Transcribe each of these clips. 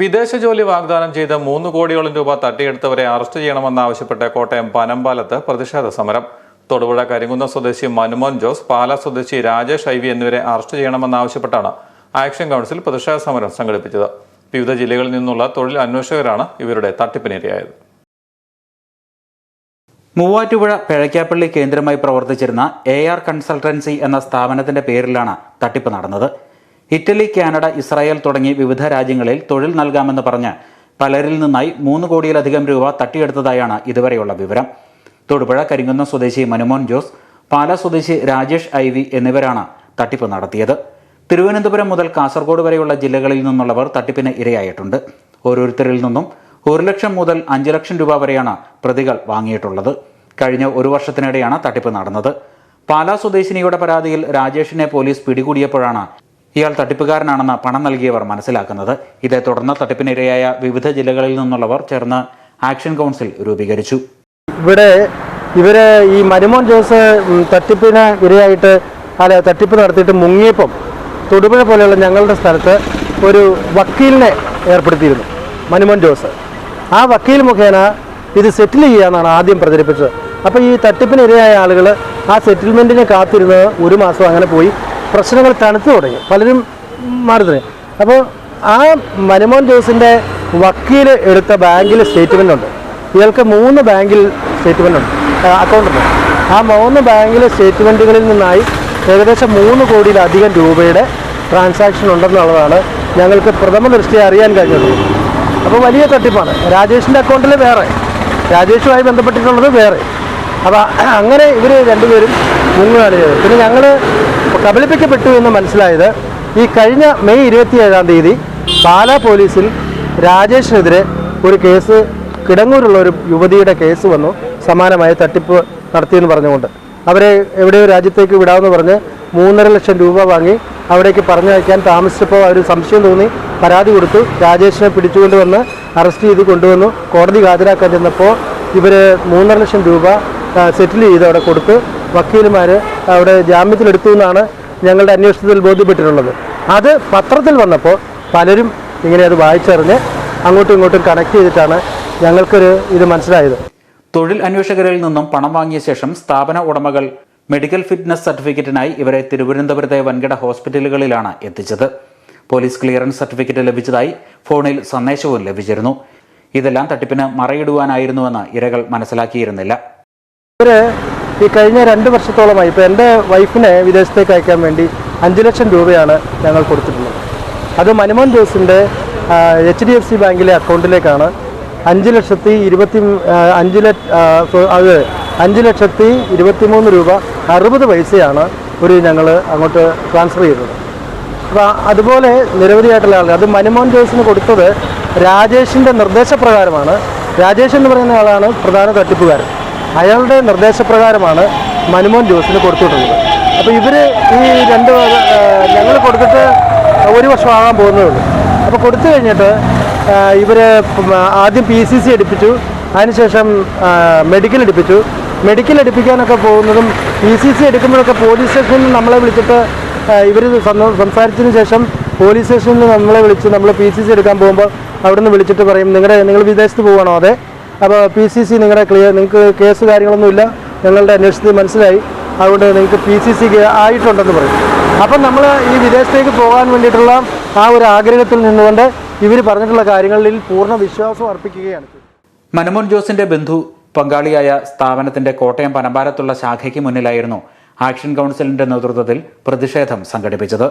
വിദേശ ജോലി വാഗ്ദാനം ചെയ്ത് മൂന്ന് കോടിയോളം രൂപ തട്ടിയെടുത്തവരെ അറസ്റ്റ് ചെയ്യണമെന്നാവശ്യപ്പെട്ട് കോട്ടയം പനമ്പാലത്ത് പ്രതിഷേധ സമരം. തൊടുപുഴ കരിങ്കുന്നം സ്വദേശി മനുമോൻ ജോസ് പാല സ്വദേശി രാജേഷ് ഐ വി എന്നിവരെ അറസ്റ്റ് ചെയ്യണമെന്നാവശ്യപ്പെട്ടാണ് ആക്ഷൻ കൗൺസിൽ പ്രതിഷേധ സമരം സംഘടിപ്പിച്ചത്. വിവിധ ജില്ലകളിൽ നിന്നുള്ള തൊഴിൽ അന്വേഷകരാണ് ഇവരുടെ തട്ടിപ്പിനിരയായത്. മൂവാറ്റുപുഴ പിഴയ്ക്കാപ്പള്ളി കേന്ദ്രമായി പ്രവർത്തിച്ചിരുന്ന എ ആർ കൺസൾട്ടൻസി എന്ന സ്ഥാപനത്തിന്റെ പേരിലാണ് തട്ടിപ്പ് നടന്നത്. ഇറ്റലി കാനഡ ഇസ്രായേൽ തുടങ്ങി വിവിധ രാജ്യങ്ങളിൽ തൊഴിൽ നൽകാമെന്ന് പറഞ്ഞ് പലരിൽ നിന്നായി മൂന്ന് കോടിയിലധികം രൂപ തട്ടിയെടുത്തതായാണ് ഇതുവരെയുള്ള വിവരം. തൊടുപുഴ കരിങ്കുന്നം സ്വദേശി മനുമോൻ ജോസ് പാല സ്വദേശി രാജേഷ് ഐ വി എന്നിവരാണ് തട്ടിപ്പ് നടത്തിയത്. തിരുവനന്തപുരം മുതൽ കാസർഗോഡ് വരെയുള്ള ജില്ലകളിൽ നിന്നുള്ളവർ തട്ടിപ്പിന് ഇരയായിട്ടുണ്ട്. ഓരോരുത്തരിൽ നിന്നും ഒരു ലക്ഷം മുതൽ അഞ്ച് ലക്ഷം രൂപ വരെയാണ് പ്രതികൾ വാങ്ങിയിട്ടുള്ളത്. കഴിഞ്ഞ ഒരു വർഷത്തിനിടെയാണ് തട്ടിപ്പ് നടന്നത്. പാലാ സ്വദേശിനിയുടെ പരാതിയിൽ രാജേഷിനെ പോലീസ് പിടികൂടിയപ്പോഴാണ് ഇയാൾ തട്ടിപ്പുകാരനാണെന്ന് പണം നൽകിയവർ മനസ്സിലാക്കുന്നത്. ഇതേ തുടർന്ന് തട്ടിപ്പിനിരയായ വിവിധ ജില്ലകളിൽ നിന്നുള്ളവർ ചേർന്ന് ആക്ഷൻ കൗൺസിൽ രൂപീകരിച്ചു. ഇവിടെ ഇവർ ഈ മരുമോൻ ജോസ് തട്ടിപ്പിന് ഇരയായിട്ട് അല്ല തട്ടിപ്പ് നടത്തിയിട്ട് മുങ്ങിയപ്പം തൊടുപുഴ പോലെയുള്ള ഞങ്ങളുടെ സ്ഥലത്ത് ഒരു വക്കീലിനെ ഏർപ്പെടുത്തിയിരുന്നു മനുമോൻ ജോസ്. ആ വക്കീൽ മുഖേന ഇത് സെറ്റിൽ ചെയ്യാന്നാണ് ആദ്യം പ്രചരിപ്പിച്ചത്. അപ്പോൾ ഈ തട്ടിപ്പിനിരയായ ആളുകൾ ആ സെറ്റിൽമെന്റിനെ കാത്തിരുന്നത് ഒരു മാസം അങ്ങനെ പോയി. പ്രശ്നങ്ങൾ തണുത്തു തുടങ്ങി. പലരും മാറി തുടങ്ങി. അപ്പോൾ ആ മനുമോൻ ജോസിന്റെ വക്കീൽ എടുത്ത ബാങ്കിൽ സ്റ്റേറ്റ്മെന്റ് ഉണ്ട്. ഇയാൾക്ക് മൂന്ന് ബാങ്കിൽ സ്റ്റേറ്റ്മെന്റ് ഉണ്ട്. അക്കൗണ്ട് ഉണ്ട്. ആ മൂന്ന് ബാങ്കിലെ സ്റ്റേറ്റ്മെന്റുകളിൽ നിന്നായി ഏകദേശം മൂന്ന് കോടിയിലധികം രൂപയുടെ ട്രാൻസാക്ഷൻ ഉണ്ടെന്നുള്ളതാണ് ഞങ്ങൾക്ക് പ്രഥമ ദൃഷ്ടി അറിയാൻ കഴിഞ്ഞത്. അപ്പോൾ വലിയ തട്ടിപ്പാണ്. രാജേഷിന്റെ അക്കൗണ്ടിൽ വേറെ. രാജേഷുമായി ബന്ധപ്പെട്ടിട്ടുള്ളത് വേറെ. അപ്പോൾ അങ്ങനെ ഇവർ രണ്ടുപേരും മുങ്ങുകയാണ് ചെയ്തത്. പിന്നെ ഞങ്ങൾ കബളിപ്പിക്കപ്പെട്ടു എന്ന് മനസ്സിലായത് ഈ കഴിഞ്ഞ മെയ് ഇരുപത്തിയേഴാം തീയതി പാലാ പോലീസിൽ രാജേഷിനെതിരെ ഒരു കേസ് കിടങ്ങൂരുള്ള ഒരു യുവതിയുടെ കേസ് വന്നു. സമാനമായ തട്ടിപ്പ് നടത്തിയെന്ന് പറഞ്ഞുകൊണ്ട്. അവരെ എവിടെയോ രാജ്യത്തേക്ക് വിടാമെന്ന് പറഞ്ഞ് മൂന്നര ലക്ഷം രൂപ വാങ്ങി അവിടേക്ക് പറഞ്ഞയക്കാൻ താമസിച്ചപ്പോൾ അവർ സംശയം തോന്നി പരാതി കൊടുത്തു. രാജേഷിനെ പിടിച്ചുകൊണ്ട് വന്ന് അറസ്റ്റ് ചെയ്ത് കൊണ്ടുവന്നു. കോടതി ഹാജരാക്കാൻ ചെന്നപ്പോൾ ഇവർ മൂന്നര ലക്ഷം രൂപ സെറ്റിൽ ചെയ്ത് അവിടെ കൊടുത്ത് വക്കീലുമാർ അവിടെ ജാമ്യത്തിലെടുത്തു എന്നാണ് ഞങ്ങളുടെ അന്വേഷണത്തിൽ ബോധ്യപ്പെട്ടിട്ടുള്ളത്. അത് പത്രത്തിൽ വന്നപ്പോൾ പലരും ഇങ്ങനെ അത് വായിച്ചറിഞ്ഞ് അങ്ങോട്ടും ഇങ്ങോട്ടും കണക്ട് ചെയ്തിട്ടാണ് ഞങ്ങൾക്കൊരു ഇത് മനസ്സിലായത്. തൊഴിൽ അന്വേഷകരിൽ നിന്നും പണം വാങ്ങിയ ശേഷം സ്ഥാപന ഉടമകൾ മെഡിക്കൽ ഫിറ്റ്നസ് സർട്ടിഫിക്കറ്റിനായി ഇവരെ തിരുവനന്തപുരത്തെ വൻകിട ഹോസ്പിറ്റലുകളിലാണ് എത്തിച്ചത്. പോലീസ് ക്ലിയറൻസ് സർട്ടിഫിക്കറ്റ് ലഭിച്ചതായി ഫോണിൽ സന്ദേശവും ലഭിച്ചിരുന്നു. ഇതെല്ലാം തട്ടിപ്പിന് മറയിടുവാനായിരുന്നുവെന്ന് ഇരകൾ മനസ്സിലാക്കിയിരുന്നില്ല. ഇവർ ഈ കഴിഞ്ഞ രണ്ട് വർഷത്തോളമായി ഇപ്പോൾ എന്റെ വൈഫിനെ വിദേശത്തേക്ക് അയക്കാൻ വേണ്ടി അഞ്ച് ലക്ഷം രൂപയാണ് ഞങ്ങൾ കൊടുത്തിട്ടുള്ളത്. അത് മനുമോൻ ജോസിന്റെ എച്ച് ഡി എഫ് സി ബാങ്കിലെ അക്കൗണ്ടിലേക്കാണ്. അഞ്ച് ലക്ഷത്തി ഇരുപത്തി അഞ്ച് ലക്ഷ അത് അഞ്ച് ലക്ഷത്തി ഇരുപത്തി മൂന്ന് രൂപ അറുപത് പൈസയാണ് ഒരു ഞങ്ങൾ അങ്ങോട്ട് ട്രാൻസ്ഫർ ചെയ്തത്. അപ്പോൾ അതുപോലെ നിരവധിയായിട്ടുള്ള ആളുകൾ അത് മനുമോൻ ജോസിന് കൊടുത്തത് രാജേഷിന്റെ നിർദ്ദേശപ്രകാരമാണ്. രാജേഷ് എന്ന് പറയുന്ന ആളാണ് പ്രധാന തട്ടിപ്പുകാരൻ. അയാളുടെ നിർദ്ദേശപ്രകാരമാണ് മനുമോൻ ജോസിന് കൊടുത്തുവിട്ടുള്ളത് അപ്പോൾ ഇവർ ഈ രണ്ട് ഞങ്ങൾ കൊടുത്തിട്ട് ഒരു വർഷം ആകാൻ പോകുന്നേ ഉള്ളൂ. അപ്പോൾ കൊടുത്തു കഴിഞ്ഞിട്ട് ഇവർ ആദ്യം പി സി സി എടുപ്പിച്ചു. അതിനുശേഷം മെഡിക്കൽ എടുപ്പിച്ചു. മെഡിക്കൽ എടുപ്പിക്കാനൊക്കെ പോകുന്നതും പി സി സി എടുക്കുമ്പോഴൊക്കെ പോലീസ് സ്റ്റേഷനിൽ നമ്മളെ വിളിച്ചിട്ട് ഇവർ സംസാരിച്ചതിന് ശേഷം പോലീസ് സ്റ്റേഷനിൽ നമ്മളെ വിളിച്ച് നമ്മൾ പി സി സി എടുക്കാൻ പോകുമ്പോൾ അവിടുന്ന് വിളിച്ചിട്ട് പറയും നിങ്ങളുടെ നിങ്ങൾ വിദേശത്ത് പോകണോ അതെ. അപ്പോൾ പി സി സി നിങ്ങളുടെ ക്ലിയർ നിങ്ങൾക്ക് കേസ് കാര്യങ്ങളൊന്നുമില്ല ഞങ്ങളുടെ അന്വേഷണത്തിൽ മനസ്സിലായി. അതുകൊണ്ട് നിങ്ങൾക്ക് പി സി സി ആയിട്ടുണ്ടെന്ന് പറയും. അപ്പം നമ്മൾ ഈ വിദേശത്തേക്ക് പോകാൻ വേണ്ടിയിട്ടുള്ള ആ ഒരു ആഗ്രഹത്തിൽ നിന്നുകൊണ്ട് ഇവർ പറഞ്ഞിട്ടുള്ള കാര്യങ്ങളിൽ പൂർണ വിശ്വാസം അർപ്പിക്കുകയാണ് മനമോൻ ജോസിന്റെ ബന്ധു പങ്കാളിയായ സ്ഥാപനത്തിന്റെ കോട്ടയം പനമ്പാലത്തുള്ള ശാഖയ്ക്ക് മുന്നിലായിരുന്നു ആക്ഷൻ കൗൺസിലിന്റെ നേതൃത്വത്തിൽ പ്രതിഷേധം സംഘടിപ്പിച്ചത്.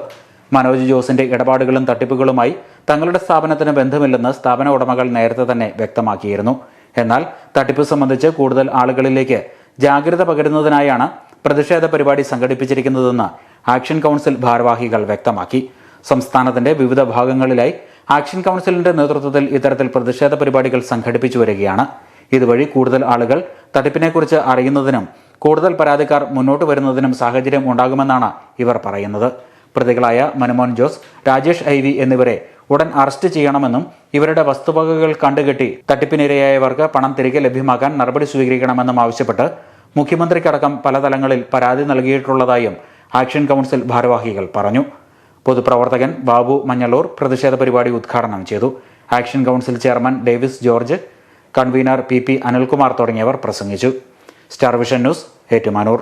മനോജ് ജോസിന്റെ ഇടപാടുകളും തട്ടിപ്പുകളുമായി തങ്ങളുടെ സ്ഥാപനത്തിന് ബന്ധമില്ലെന്ന് സ്ഥാപന ഉടമകൾ നേരത്തെ തന്നെ വ്യക്തമാക്കിയിരുന്നു. എന്നാൽ തട്ടിപ്പ് സംബന്ധിച്ച് കൂടുതൽ ആളുകളിലേക്ക് ജാഗ്രത പകരുന്നതിനായാണ് പ്രതിഷേധ പരിപാടി സംഘടിപ്പിച്ചിരിക്കുന്നതെന്ന് ആക്ഷൻ കൗൺസിൽ ഭാരവാഹികൾ വ്യക്തമാക്കി. സംസ്ഥാനത്തിന്റെ വിവിധ ഭാഗങ്ങളിലായി ആക്ഷൻ കൗൺസിലിന്റെ നേതൃത്വത്തിൽ ഇത്തരത്തിൽ പ്രതിഷേധ പരിപാടികൾ സംഘടിപ്പിച്ചു വരികയാണ്. ഇതുവഴി കൂടുതൽ ആളുകൾ തട്ടിപ്പിനെക്കുറിച്ച് അറിയുന്നതിനും കൂടുതൽ പരാതിക്കാർ മുന്നോട്ട് വരുന്നതിനും സാഹചര്യം ഉണ്ടാകുമെന്നാണ് ഇവർ പറയുന്നത്. പ്രതികളായ മനുമോൻ ജോസ് രാജേഷ് ഐ എന്നിവരെ ഉടൻ അറസ്റ്റ് ചെയ്യണമെന്നും ഇവരുടെ വസ്തുവകകൾ കണ്ടുകെട്ടി തട്ടിപ്പിനിരയായവർക്ക് പണം തിരികെ ലഭ്യമാക്കാൻ നടപടി സ്വീകരിക്കണമെന്നും ആവശ്യപ്പെട്ട് മുഖ്യമന്ത്രിക്കടക്കം പല തലങ്ങളിൽ പരാതി നൽകിയിട്ടുള്ളതായും ആക്ഷൻ കൗൺസിൽ ഭാരവാഹികൾ പറഞ്ഞു. പൊതുപ്രവർത്തകൻ ബാബു മഞ്ഞളൂർ പ്രതിഷേധ പരിപാടി ഉദ്ഘാടനം ചെയ്തു. Action council chairman Davis George convener P P Anilkumar തുടങ്ങിയവർ പ്രസംഗിച്ചു. Star vision news Ettumanoor.